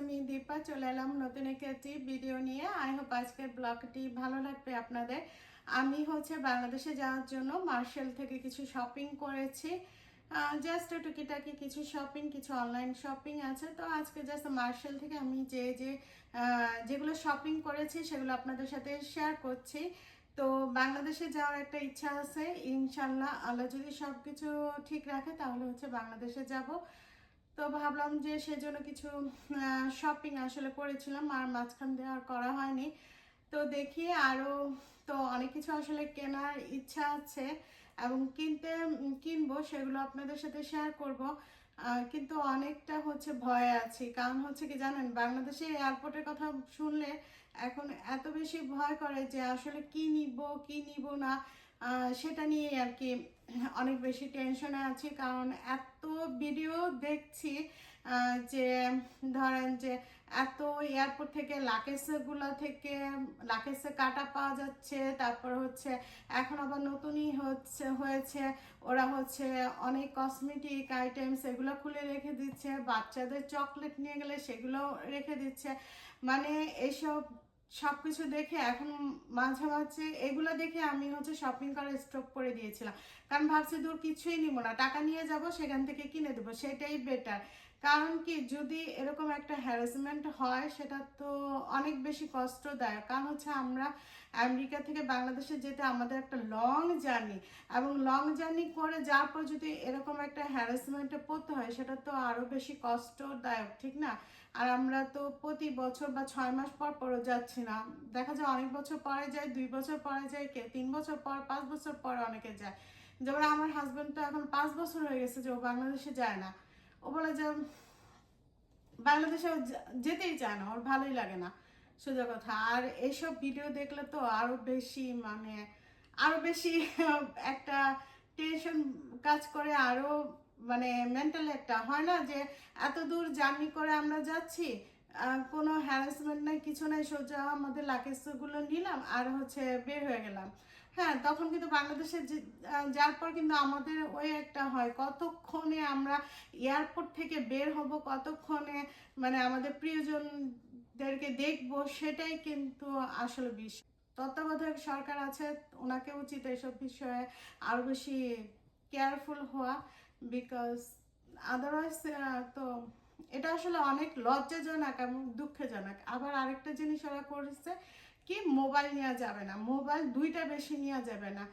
আমি দীপা, চলে এলাম নতুন একটি ভিডিও নিয়ে। আই হোপ আজকের ব্লগটি ভালো লাগবে আপনাদের। আমি হচ্ছে বাংলাদেশে যাওয়ার জন্য মার্শাল থেকে কিছু শপিং করেছি। জাস্ট টুকিটাকি কিছু শপিং কিছু অনলাইন শপিং আছে। তো আজকে জাস্ট মার্শাল থেকে আমি যে যে যেগুলো শপিং করেছি সেগুলো আপনাদের সাথে শেয়ার করছি। তো বাংলাদেশে যাওয়ার একটা ইচ্ছা আছে। ইনশাল্লাহ আল্লাহ যদি সব কিছু ঠিক রাখে তাহলে হচ্ছে বাংলাদেশে যাব। তো ভাবলাম যে সেজন্য কিছু শপিং আসলে করেছিলাম, আর মাঝখান দিয়ে আর করা হয়নি। তো দেখি আরও তো অনেক কিছু আসলে কেনার ইচ্ছা আছে এবং কিনতে, কিনবো, সেগুলো আপনাদের সাথে শেয়ার করব। কিন্তু অনেকটা হচ্ছে ভয় আছে। কারণ হচ্ছে কি জানেন, বাংলাদেশে এয়ারপোর্টের কথা শুনলে এখন এত বেশি ভয় করে যে আসলে কি নিব কি নিব না সেটা নিয়ে আর কি অনেক বেশি টেনশনে আছি কারণ এত ভিডিও দেখছি যে ধরেন যে এত এয়ারপোর্ট থেকে লাকেশগুলো থেকে লাকেশে কাটা পাওয়া যাচ্ছে, তারপর হচ্ছে এখন আবার নতুনই হচ্ছে, হয়েছে। ওরা হচ্ছে অনেক কসমেটিক আইটেমস এগুলো খুলে রেখে দিচ্ছে, বাচ্চাদের চকলেট নিয়ে গেলে সেগুলো রেখে দিচ্ছে। মানে এইসব সব কিছু দেখে এখন মাঝে মাঝে এগুলো দেখে আমি হচ্ছে শপিং করা স্টপ করে দিয়েছিলাম। কারণ ভাবছি দূর কিছুই নিব না। টাকা নিয়ে যাব, সেখান থেকে কিনে দেবো। সেটাই বেটার কারণ কি, যদি এরকম একটা হ্যারাসমেন্ট হয়, সেটা তো অনেক বেশি কষ্টদায়ক। কারণ হচ্ছে আমরা আমেরিকা থেকে বাংলাদেশে যেতে আমাদের একটা লং জার্নি এবং লং জার্নি করে যাওয়ার পর যদি এরকম একটা হ্যারাসমেন্টে পড়তে হয়, সেটা তো আরও বেশি কষ্টদায়ক, ঠিক না? আর আমরা তো প্রতি বছর বা ছয় মাস পর পরও যাচ্ছি না। দেখা যায় অনেক বছর পরে যায়, দুই বছর পরে যায়, কে, তিন বছর পর, পাঁচ বছর পরে অনেকে যায়। যেমন আমার হাজবেন্ড তো এখন পাঁচ বছর হয়ে গেছে যে ও বাংলাদেশে যায় না। ও বলে যে, বাংলাদেশে যেতেই চায় না, ওর ভালোই লাগে না, সোজা কথা। আর এইসব ভিডিও দেখলে তো আরও বেশি মানে আরও বেশি একটা টেনশন কাজ করে আরও মানে মেন্টাল একটা। হয় না যে, এত দূর জার্নি করে আমরা যাচ্ছি কোনো হ্যারাসমেন্ট নাই, কিছু নাই সোজা আমাদের লাকেজগুলো নিলাম আর হচ্ছে বের হয়ে গেলাম। হ্যাঁ তখন কিন্তু বাংলাদেশে যার পর কিন্তু আমাদের ওই একটা হয়, কতক্ষণে আমরা এয়ারপোর্ট থেকে বের হব, কতক্ষণে মানে আমাদের প্রিয়জনদেরকে দেখব, সেটাই কিন্তু আসলে বিষয়। তত্ত্বাবধায়ক সরকার আছে ওনাকে উচিত এসব বিষয়ে আরও বেশি কেয়ারফুল হওয়া বিকজ আদারওয়াইজ তো এটা আসলে অনেক লজ্জাজনক এবং দুঃখজনক। আবার আরেকটা জিনিস ওরা করেছে কি, মোবাইল নেওয়া যাবে না। মোবাইল দুইটা বেশি নেওয়া যাবে না।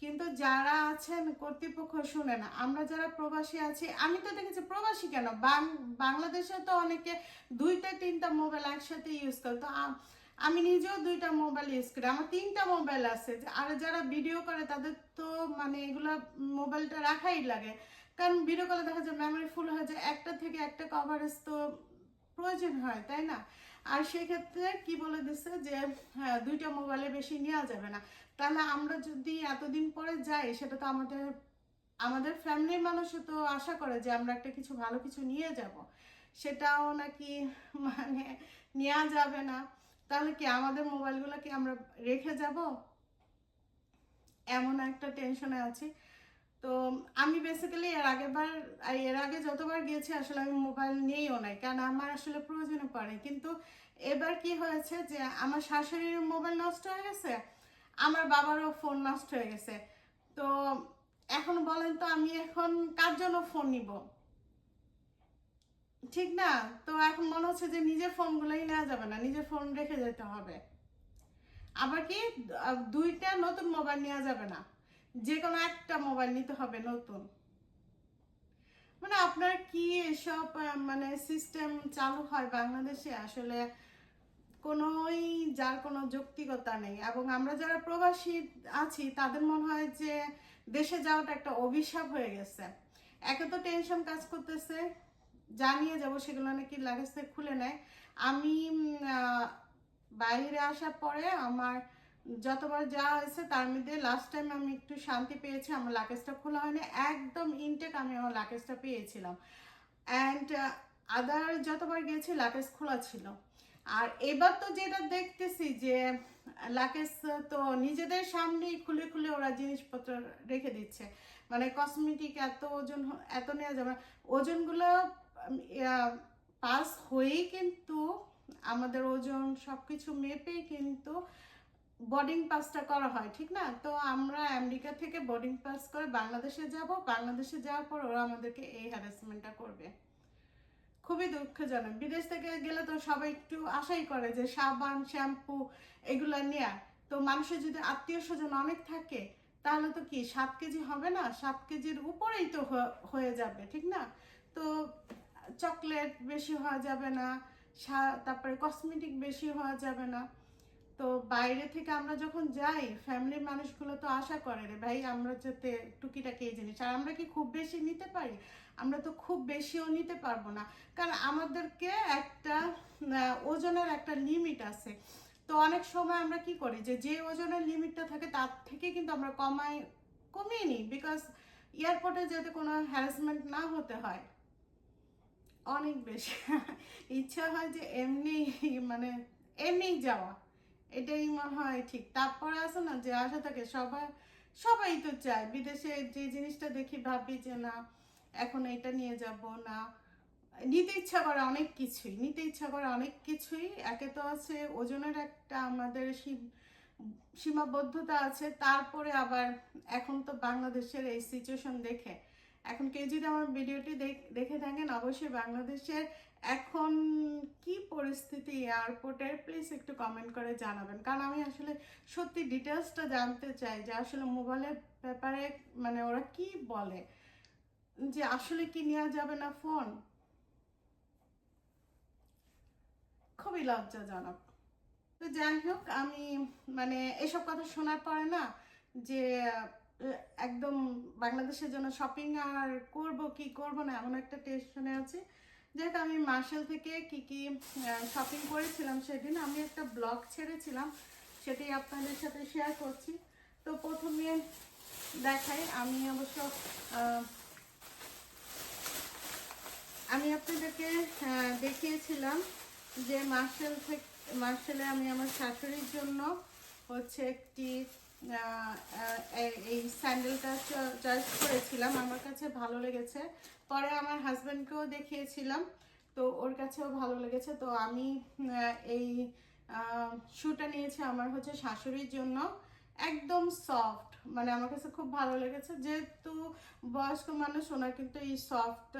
কিন্তু যারা আছেন, কর্তৃপক্ষ শুনে না। আমরা যারা প্রবাসী আছি, আমি তো দেখেছি প্রবাসী কেন? বাংলাদেশে তো অনেকে দুইটা, তিনটা মোবাইল একসাথে ইউজ করে। তো আমি নিজেও দুইটা মোবাইল ইউজ করি। আমার তিনটা মোবাইল আছে। আর যারা ভিডিও করে, তাদের তো মানে এগুলা মোবাইলটা রাখাই লাগে। কারণ ভিডিও কলে দেখা যায় মেমোরি ফুল হয়ে যায়, একটা থেকে একটা কভারেজ তো প্রয়োজন হয়, তাই না? আর সেক্ষেত্রে কি বলে দিচ্ছে যে হ্যাঁ দুইটা মোবাইলে বেশি নেওয়া যাবে না। তাহলে আমরা যদি এতদিন পরে যাই, সেটা তো আমাদের আমাদের ফ্যামিলির মানুষও তো আশা করে যে আমরা একটা কিছু ভালো কিছু নিয়ে যাব। সেটাও নাকি মানে নেওয়া যাবে না। তাহলে কি আমাদের মোবাইলগুলো কি আমরা রেখে যাব? এমন একটা টেনশনে আছি। তো আমি বেসিক্যালি এর আগেবার এর আগে যতবার গিয়েছি, আসলে আমি মোবাইল নিয়েও নাই। কারণ আমার আসলে প্রয়োজনে পড়ে কিন্তু এবার কি হয়েছে যে, আমার শাশুড়ির মোবাইল নষ্ট হয়ে গেছে, আমার বাবারও ফোন নষ্ট হয়ে গেছে। তো এখন বলেন তো, আমি এখন কার জন্য ফোন নিব? ঠিক না? তো এখন মনে হচ্ছে যে, নিজের ফোনগুলোই নেওয়া যাবে না। নিজের ফোন রেখে যেতে হবে। আবার কি দুইটা নতুন মোবাইল নেওয়া যাবে না। যে কোনো একটা মোবাইল নিতে হবে নতুন। মানে আপনার কি এসব মানে সিস্টেম চালু হয় বাংলাদেশে? আসলে কোনোই, যার কোনো যৌক্তিকতা নেই। এবং আমরা যারা প্রবাসী আছি, তাদের মনে হয় যে দেশে যাওয়াটা একটা অভিশাপ হয়ে গেছে। একে তো টেনশন কাজ করতেছে, জানিয়ে যাব সেগুলো নাকি লাগেজ থেকে খুলে নেয়। আমি বাইরে আসার পরে আমার যতবার যা হয়েছে, তার মধ্যে লাস্ট টাইম আমি একটু শান্তি পেয়েছি, আমার লাকেজটা খোলা হয়নি। একদম ইনটেক আমি আমার লাকেজটা পেয়েছিলাম। অ্যান্ড আদার যতবার গেছি লাকেজ খোলা ছিল। আর এবার তো যেটা দেখতেছি যে লাকেজ তো নিজেদের সামনেই খুলে খুলে ওরা জিনিসপত্র রেখে দিচ্ছে। মানে কসমেটিক এত ওজন, এত নেওয়া যাবে ওজনগুলো পাস হয়েই কিন্তু আমাদের ওজন সব কিছু মেপেই কিন্তু বোর্ডিং পাসটা করা হয়, ঠিক না? তো আমরা আমেরিকা থেকে বোর্ডিং পাস করে বাংলাদেশে যাব। বাংলাদেশে যাওয়ার পর ওরা আমাদেরকে এই হ্যারাসমেন্টটা করবে। খুবই দুঃখজনক। বিদেশ থেকে গেলে তো সবাই একটু আশাই করে যে সাবান, শ্যাম্পু এগুলো নেয়া। তো মানুষের যদি আত্মীয় স্বজন অনেক থাকে, তাহলে তো কি, সাত কেজি হবে না? সাত কেজির উপরেই তো হয়ে যাবে, ঠিক না? তো চকলেট বেশি হওয়া যাবে না তারপরে কসমেটিক বেশি হওয়া যাবে না। তো বাইরে থেকে আমরা যখন যাই ফ্যামিলির মানুষগুলো তো আশা করে রে ভাই, আমরা যাতে টুকিটাকি এই জিনিস। আর আমরা কি খুব বেশি নিতে পারি? আমরা তো খুব বেশিও নিতে পারব না। কারণ আমাদেরকে একটা ওজনের একটা লিমিট আছে। তো অনেক সময় আমরা কি করি যে যে ওজনের লিমিটটা থাকে, তার থেকে কিন্তু আমরা কমাই, কমিয়ে নিই। বিকজ এয়ারপোর্টে যাতে কোনো হ্যারাসমেন্ট না হতে হয়, অনেক বেশি। ইচ্ছা হয় যে এমনি মানে এমনি যাওয়া। এটাই মনে হয় ঠিক। তারপরে আছে না যে আশা থাকে সবাই সবাই তো চায়। বিদেশে যে জিনিসটা দেখি ভাবি যে না, এখন এটা নিয়ে যাব না। নিতে ইচ্ছা করে অনেক কিছুই, নিতে ইচ্ছা করে অনেক কিছুই। একে তো আছে ওজনের একটা আমাদের সীম- সীমাবদ্ধতা আছে। তারপরে আবার এখন তো বাংলাদেশের এই সিচুয়েশন দেখে। এখন কেউ যদি আমার ভিডিওটি দেখে থাকেন, অবশ্যই বাংলাদেশের এখন কি পরিস্থিতি এয়ারপোর্টের প্লিজ একটু কমেন্ট করে জানাবেন। কারণ আমি আসলে সত্যি ডিটেলসটা জানতে চাই যে আসলে মোবাইলের ব্যাপারে মানে ওরা কি বলে? যে আসলে কি নেওয়া যাবে না ফোন খুবই লজ্জাজনক। তো যাই হোক, আমি মানে এসব কথা শোনার পরে না যে, একদম বাংলাদেশের জন্য শপিং আর করব কি করব না এমন একটা টেনশনে আছি। যেহেতু আমি মার্শাল থেকে কি কি শপিং করেছিলাম সেদিন, আমি একটা ব্লগ ছেড়েছিলাম, সেটাই আপনাদের সাথে শেয়ার করছি। তো প্রথমে দেখাই, আমি অবশ্য আমি আপনাদেরকে দেখিয়েছিলাম যে মার্শাল থেকে মার্শালে আমি আমার শাশুড়ির জন্য হচ্ছে একটি এই স্যান্ডেলটা চয়েস করেছিলাম। আমার কাছে ভালো লেগেছে। পরে আমার হাজব্যান্ডকেও দেখিয়েছিলাম, তো ওর কাছেও ভালো লেগেছে। তো আমি এই শুটা নিয়েছি আমার হচ্ছে শাশুড়ির জন্য। একদম সফট মানে আমার কাছে খুব ভালো লেগেছে। যেহেতু বয়স্ক মানুষ, ওনার কিন্তু এই সফট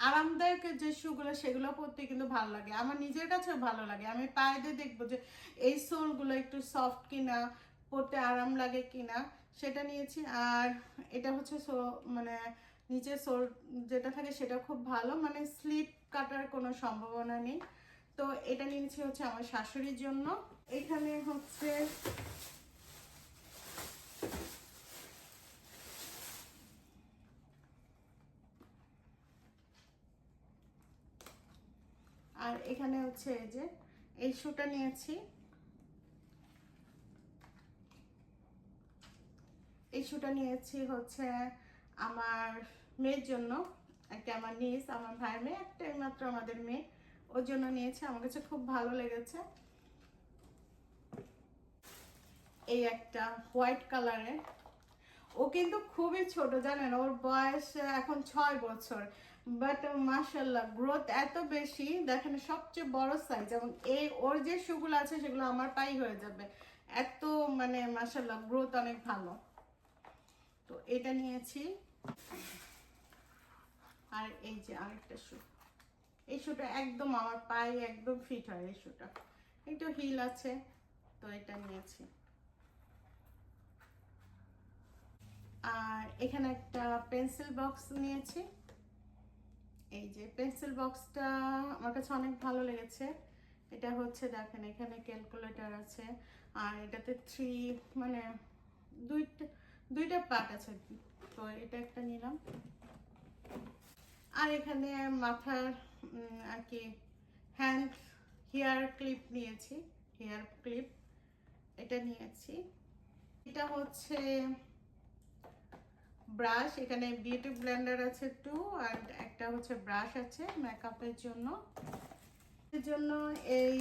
আরামদায়ক যে শুগুলো সেগুলো পরতে কিন্তু ভালো লাগে। আমার নিজের কাছেও ভালো লাগে। আমি পায়ে দিয়ে দেখব যে এই সোলগুলো একটু সফট কিনা, পরতে আরাম লাগে কিনা, সেটা নিয়েছি। আর এটা হচ্ছে মানে নিচের সোল যেটা থাকে সেটা খুব ভালো মানে স্লিপ কাটার কোনো সম্ভাবনা নেই। তো এটা নিয়েছি হচ্ছে আমার শাশুড়ির জন্য। এখানে হচ্ছে আর এখানে হচ্ছে এই যে, এই শুটা নিয়েছি। এই শুটা নিয়েছি হচ্ছে আমার মেয়ের জন্য, একটা আমার নিস আমার ভাইয়ের মেয়ে, একটাই মাত্র আমাদের মেয়ে। ওর জন্য নিয়েছে, আমার কাছে খুব ভালো লেগেছে। এই একটা হোয়াইট কালারের ও কিন্তু খুবই ছোট, জানেন, ওর বয়স এখন ছয় বছর। বাট মাশাল্লাহ গ্রোথ এত বেশি, দেখেন, সবচেয়ে বড় সাইজ এবং এই, ওর যে শুগুলো আছে, সেগুলো আমার পাই হয়ে যাবে। এত মানে মাশাল্লাহ গ্রোথ অনেক ভালো। তো এটা নিয়েছি। আর এই যে আরেকটা শু এই শুটা একদম আমার পায়ে একদম ফিট হয় এই শুটা একটু হিল আছে, তো এটা নিয়েছি। আর এখানে একটা পেন্সিল বক্স নিয়েছি। এই যে পেন্সিল বক্সটা আমার কাছে অনেক ভালো লেগেছে। এটা হচ্ছে দেখেন, এখানে ক্যালকুলেটর আছে। আর এটাতে থ্রি মানে দুইটা দুইটা পার্ট আছে তো এটা একটা নিলাম। আর এখানে মাথার আর কি হ্যান্ড হেয়ার ক্লিপ নিয়েছি হেয়ার ক্লিপ এটা নিয়েছি। এটা হচ্ছে ব্রাশ এখানে বিউটি ব্লেন্ডার আছে টু আর একটা হচ্ছে ব্রাশ আছে মেকআপের জন্য। এর জন্য এই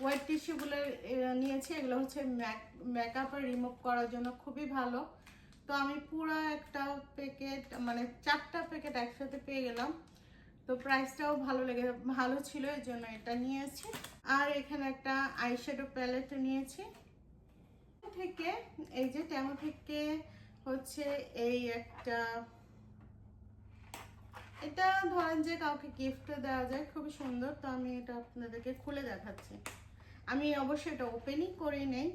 হোয়াইট টিস্যুগুলো নিয়েছি, এগুলো হচ্ছে মেকআপে রিমুভ করার জন্য খুবই ভালো। তো আমি পুরো একটা প্যাকেট মানে চারটা প্যাকেট একসাথে পেয়ে গেলাম। তো প্রাইসটাও ভালো লেগে, ভালো ছিল এর জন্য এটা নিয়েছি আর এখানে একটা আইশ্যাডো প্যালেট নিয়েছি। থেকে এই যে টেমো থেকে হচ্ছে এই একটা, এটা ধরেন যে কাউকে গিফট দেওয়া যায়, খুবই সুন্দর। তো আমি এটা আপনাদেরকে খুলে দেখাচ্ছি। আমি অবশ্যই এটা ওপেনই করে নেই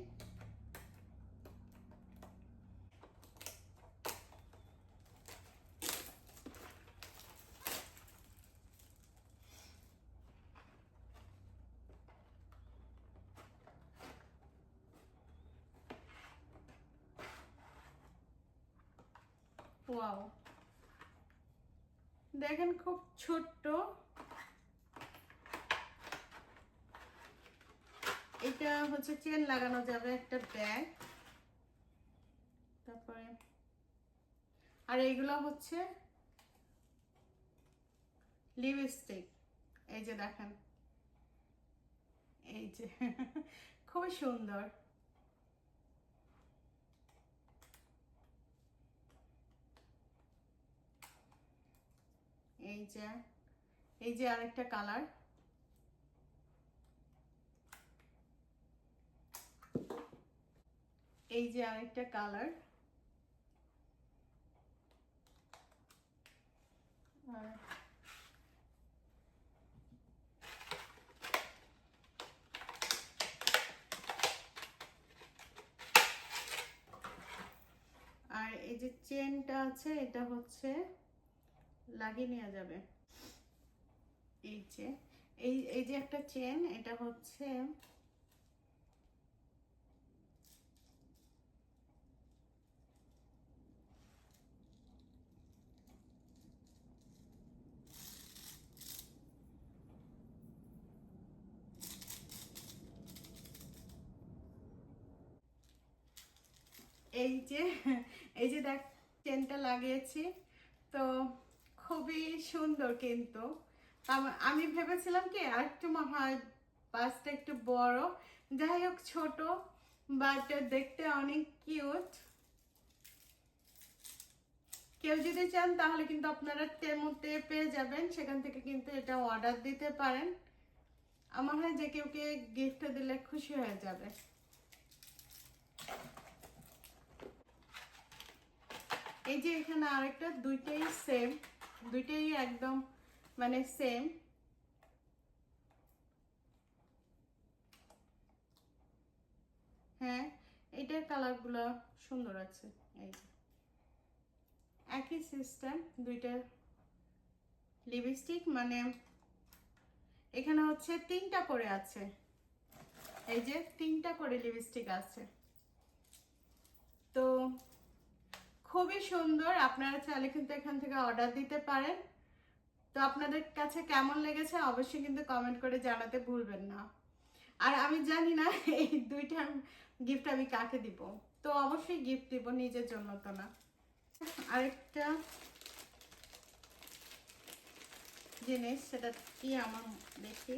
ওয়াও দেখেন খুব ছোট্ট এটা হচ্ছে চেন লাগানো যাবে একটা ব্যাগ। তারপরে আর এইগুলো হচ্ছে লিপস্টিক। এই যে দেখেন, এই যে, খুবই সুন্দর। এই যে এই যে আরেকটা কালার। এই যে আরেকটা কালার। আর এই যে চেনটা আছে, এটা হচ্ছে লাগিয়ে নেওয়া যাবে। এই যে, এই এই যে একটা চেন এটা হচ্ছে এই যে এই যে দেখ চেনটা লাগিয়েছি। তো খুবই সুন্দর কিন্তু। আমি ভেবেছিলাম কি আর একটু হয় বাসটা একটু বড়। যাই হোক, ছোট বাট দেখতে অনেক কিউট কেউ যদি চান তাহলে কিন্তু আপনারা টেমোতে পেয়ে যাবেন। সেখান থেকে কিন্তু এটা অর্ডার দিতে পারেন। আমার হয় যে কেউকে গিফট দিলে খুশি হয়ে যাবে। এই যে এখানে আরেকটা, দুইটাই সেম দুইটাই একদম মানে সেম হ্যাঁ এটার কালারগুলো সুন্দর আছে, এই একই সিস্টেম দুইটা লিপস্টিক মানে এখানে হচ্ছে তিনটা করে আছে। এই যে তিনটা করে লিপস্টিক আছে। তো খুবই সুন্দর। আপনারা চাইলে কিন্তু এখান থেকে অর্ডার দিতে পারেন। তো আপনাদের কাছে কেমন লেগেছে অবশ্যই কিন্তু কমেন্ট করে জানাতে ভুলবেন না। আর আমি জানি না এই দুইটা গিফট আমি কাকে দিব। তো অবশ্যই গিফট দিব নিজের জন্য তো না। আরেকটা জিনিস, সেটা কি আমার দেখি?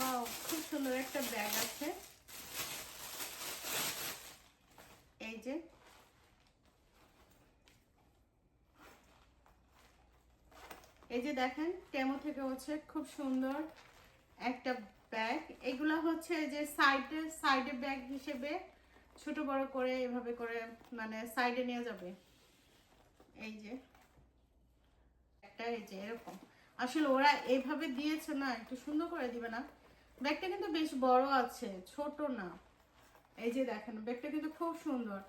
ওয়াও, খুব সুন্দর একটা ব্যাগ আছে। এই যে। এই যে দেখেন, টেমো থেকে হচ্ছে খুব সুন্দর একটা ব্যাগ। এগুলো হচ্ছে যে সাইডে সাইডে ব্যাগ হিসেবে ছোট বড় করে এভাবে করে মানে সাইডে নিয়ে যাবে। এই যে। একটা এই যে এরকম। আসলে ওরা এইভাবে দিয়েছে না, একটু সুন্দর করে দিবে না? ব্যাগটা কিন্তু বেশ বড় আছে, ছোট না। এই যে দেখেন, ব্যাগটা কিন্তু খুব সুন্দর।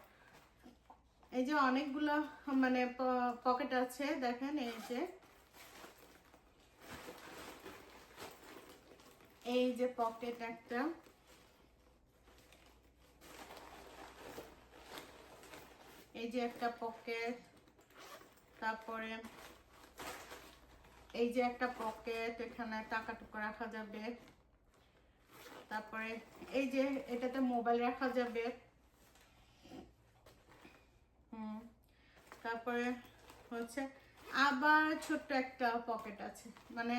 এই যে অনেকগুলো মানে পকেট আছে, দেখেন এই যে। এই যে পকেট একটা। এই যে একটা পকেট, তারপরে এই যে একটা পকেট, এখানে টাকা টুকু রাখা যাবে। তারপরে এই যে এটাতে মোবাইল রাখা যাবে। তারপরে হচ্ছে আবার ছোট্ট একটা পকেট আছে। মানে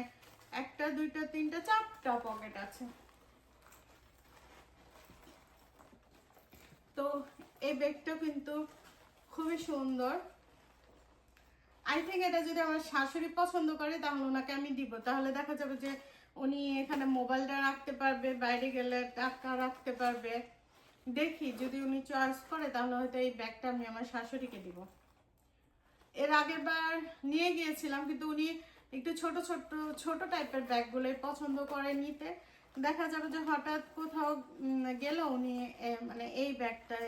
একটা, দুইটা, তিনটা, চারটা পকেট আছে। তো এই ব্যাগটা কিন্তু খুবই সুন্দর। আই থিঙ্ক এটা যদি আমার শাশুড়ি পছন্দ করে, তাহলে ওনাকে আমি দিব। তাহলে দেখা যাবে যে উনি এখানে মোবাইলটা রাখতে পারবে, বাইরে গেলে টাকা রাখতে পারবে। দেখি, যদি উনি চয়েস করে, তাহলে হয়তো এই ব্যাগটা আমি আমার শাশুড়িকে দিব। এর আগের বার নিয়ে গিয়েছিলাম, কিন্তু উনি একটু ছোট ছোট ছোট টাইপের ব্যাগগুলোই পছন্দ করে নিতে। দেখা যাবে যে হঠাৎ কোথাও গেলেও উনি মানে এই ব্যাগটা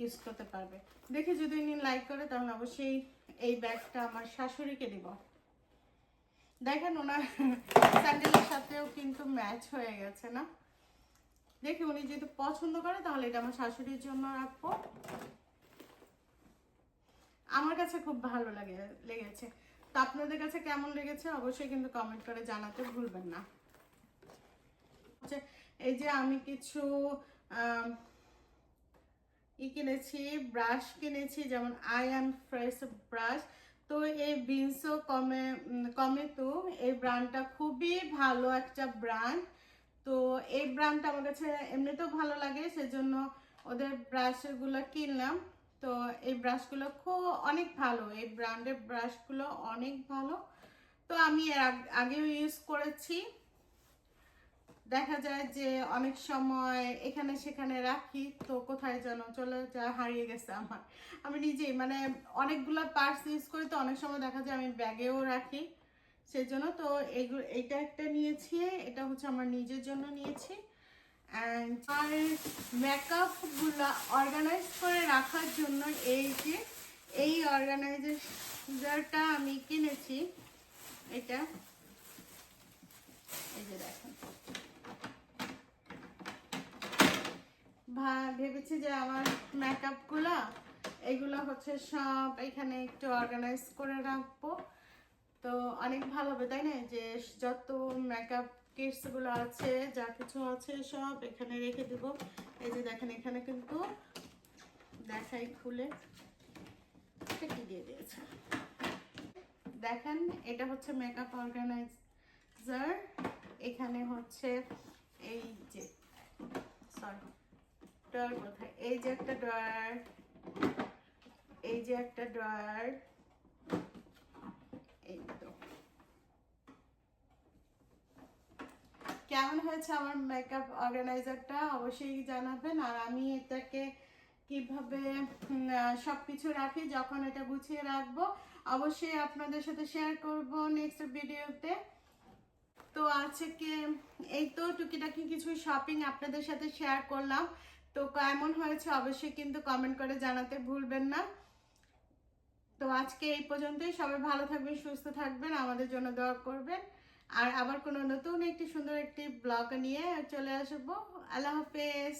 ইউজ করতে পারবে। দেখি যদি উনি লাইক করে, তাহলে অবশ্যই এই ব্যাগটা আমার শাশুড়িকে দিব। দেখেন ওনার স্যান্ডেলের সাথেও কিন্তু ম্যাচ হয়ে গেছে, না? দেখি উনি যদি পছন্দ করে, তাহলে এটা আমার শাশুড়ির জন্য রাখব। আমার কাছে খুব ভালো লাগে, লেগেছে। তো আপনাদের কাছে কেমন লেগেছে, অবশ্যই কিন্তু কমেন্ট করে জানাতে ভুলবেন না। হচ্ছে এই যে আমি কিছু ই কিনেছি, ব্রাশ কিনেছি, যেমন আই অ্যাম ফ্রেশ ব্রাশ। তো এই বিনসো কমে কমে তো এই ব্র্যান্ডটা খুবই ভালো একটা ব্র্যান্ড তো এই ব্র্যান্ডটা আমার কাছে এমনিতেও ভালো লাগে, সেজন্য ওদের ব্রাশগুলো কিনলাম। তো এই ব্রাশগুলো খুব, অনেক ভালো, এই ব্র্যান্ডের ব্রাশগুলো অনেক ভালো। তো আমি এর আগ- আগেও ইউজ করেছি। দেখা যায় যে অনেক সময় এখানে সেখানে রাখি, তো কোথায় যেন চলে যা, হারিয়ে গেছে আমার। আমি নিজেই মানে অনেকগুলো পার্স ইউজ করি, তো অনেক সময় দেখা যায় আমি ব্যাগেও রাখি। সেই জন্য তো এইগুলো এইটা একটা নিয়েছি, এটা হচ্ছে আমার নিজের জন্য নিয়েছি। অ্যান্ড আর মেকআপগুলো অর্গানাইজ করে রাখার জন্য এই যে, এই অর্গানাইজারটা আমি কিনেছি। এটা, এই যে দেখেন। ভেবেছি যে আমার মেকআপগুলো এগুলো হচ্ছে সব এখানে একটু অর্গানাইজ করে রাখব। তো অনেক ভালো হবে, তাই না? যে যত মেকআপ কিটসগুলো আছে, যা কিছু আছে সব এখানে রেখে দেবো। এই যে দেখেন, এখানে কিন্তু দেখাই খুলে। এটা কি দিয়ে দিয়েছে? দেখেন, এটা হচ্ছে মেকআপ অর্গানাইজার এখানে হচ্ছে এই যে সরি ড্রয়ার কোথায়? এই যে একটা ড্রয়ার এই যে একটা ড্রয়ার এই তো। কেমন হয়েছে আমার মেকআপ অর্গানাইজারটা অবশ্যই জানাবেন। আর আমি এটাকে কীভাবে উম, আহ, সবকিছু রাখি যখন এটা গুছিয়ে রাখব অবশ্যই আপনাদের সাথে শেয়ার করব নেক্সট ভিডিওতে তো আজকে এই তো টুকিটাকি কিছু শপিং আপনাদের সাথে শেয়ার করলাম। তো কেমন হয়েছে অবশ্যই কিন্তু কমেন্ট করে জানাতে ভুলবেন না। তো আজকে এই পর্যন্তই। সবাই ভালো থাকবেন, সুস্থ থাকবেন, আমাদের জন্য দোয়া করবেন। আর আবার কোনো নতুন একটি সুন্দর একটি ব্লগ নিয়ে চলে আসব। আল্লাহ হাফেজ।